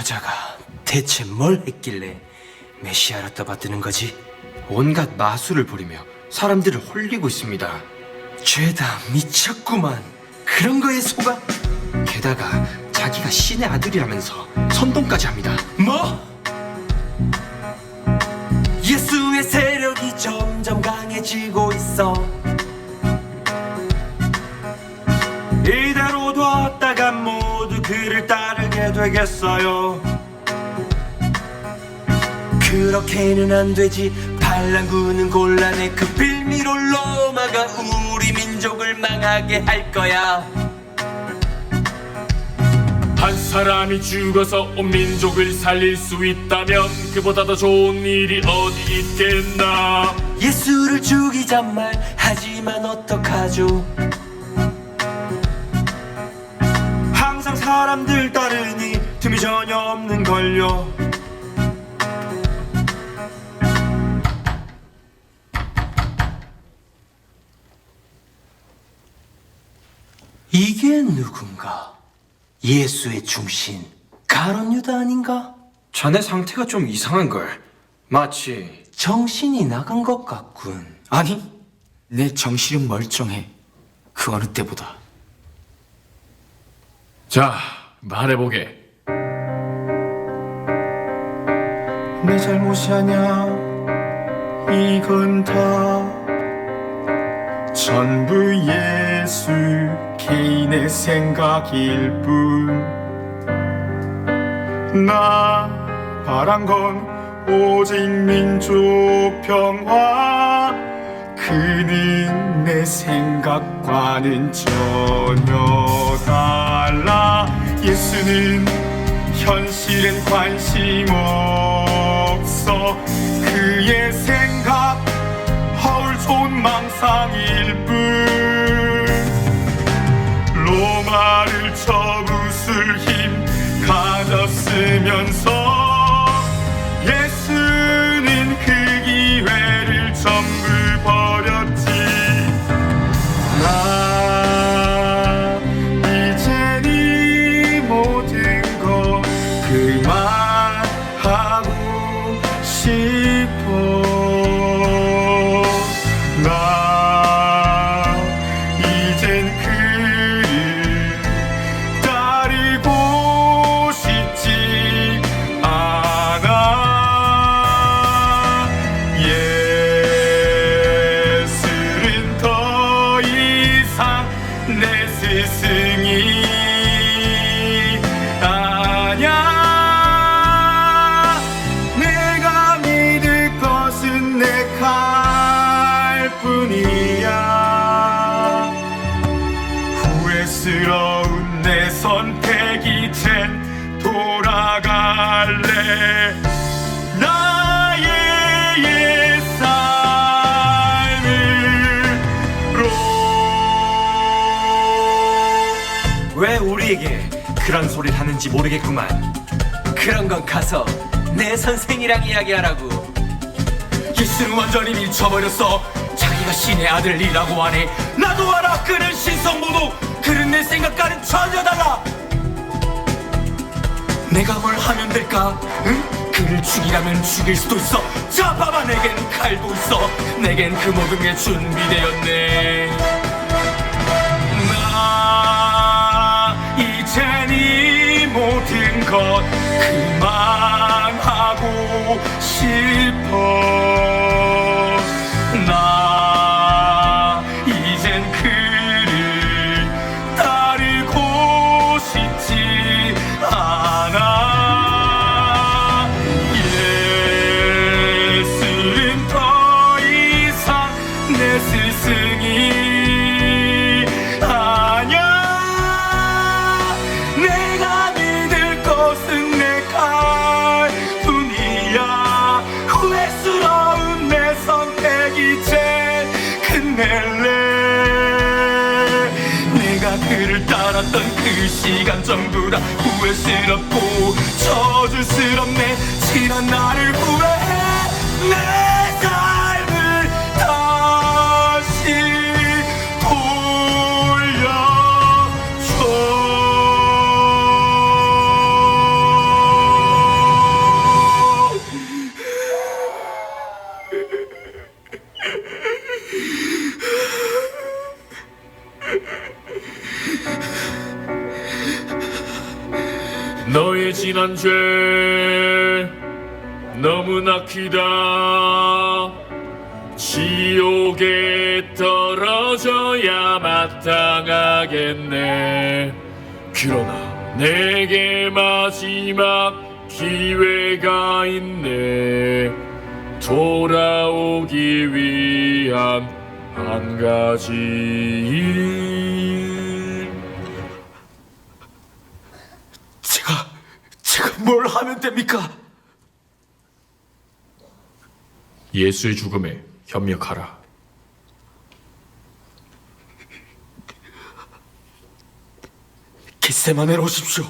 저자가 대체 뭘 했길래 메시아라 떠받드는 거지? 온갖 마술을 부리며 사람들을 홀리고 있습니다. 죄다 미쳤구만. 그런 거에 속아? 게다가 자기가 신의 아들이라면서 선동까지 합니다. 뭐? 예수의 세력이 점점 강해지고 있어. 되겠어요. 그렇게는 안 되지. 반란군은 곤란해. 그 빌미로 로마가 우리 민족을 망하게 할 거야. 한 사람이 죽어서 온 민족을 살릴 수 있다면 그보다 더 좋은 일이 어디 있겠나 예수를 죽이자 말 하지만 어떡하죠 사람들 따르니 틈이 전혀 없는 걸요 이게 누군가? 예수의 중심 가론 유다 아닌가? 자네 상태가 좀 이상한 걸. 마치 정신이 나간 것 같군 아니, 내 정신은 멀쩡해. 그 어느 때보다. 자 말해보게 내 잘못이 아냐. 이건 다 전부 예수 개인의 생각일 뿐. 나 바란 건 오직 민족 평화. 그는 내 생각과는 전혀 달라. 예수는 현실엔 관심 없어 그의 생각 허울 좋은 망상일 뿐 로마를 쳐부술 힘 가졌으면서 돌아갈래. 나의 옛 삶으로. 왜 우리에게 그런 소리를 하는지 모르겠구만. 그런 건 가서 내 선생이랑 이야기하라고. 예수는 완전히 밀쳐버렸어. 자기가 신의 아들이라고 하네. 나도 알아. 그는 신성모도 그는 내 생각과는 전혀 달라 내가 뭘 하면 될까? 응? 그를 죽이라면 죽일 수도 있어. 자 봐봐 내겐 칼도 있어. 내겐 그 모든 게 준비되었네. 나 이젠 이 모든 것 그만하고 싶 그를 따랐던 그 시간 전부 다 후회스럽고 저주스럽네. 지난 나를 후회해 내 삶을 다시 돌려줘. 너의 지난 죄 너무나 크다. 지옥에 떨어져야 마땅하겠네. 그러나 내게 마지막 기회가 있네. 돌아오기 위한 한 가지 뭘 하면 됩니까? 예수의 죽음에 협력하라. 겟세마네로 오십시오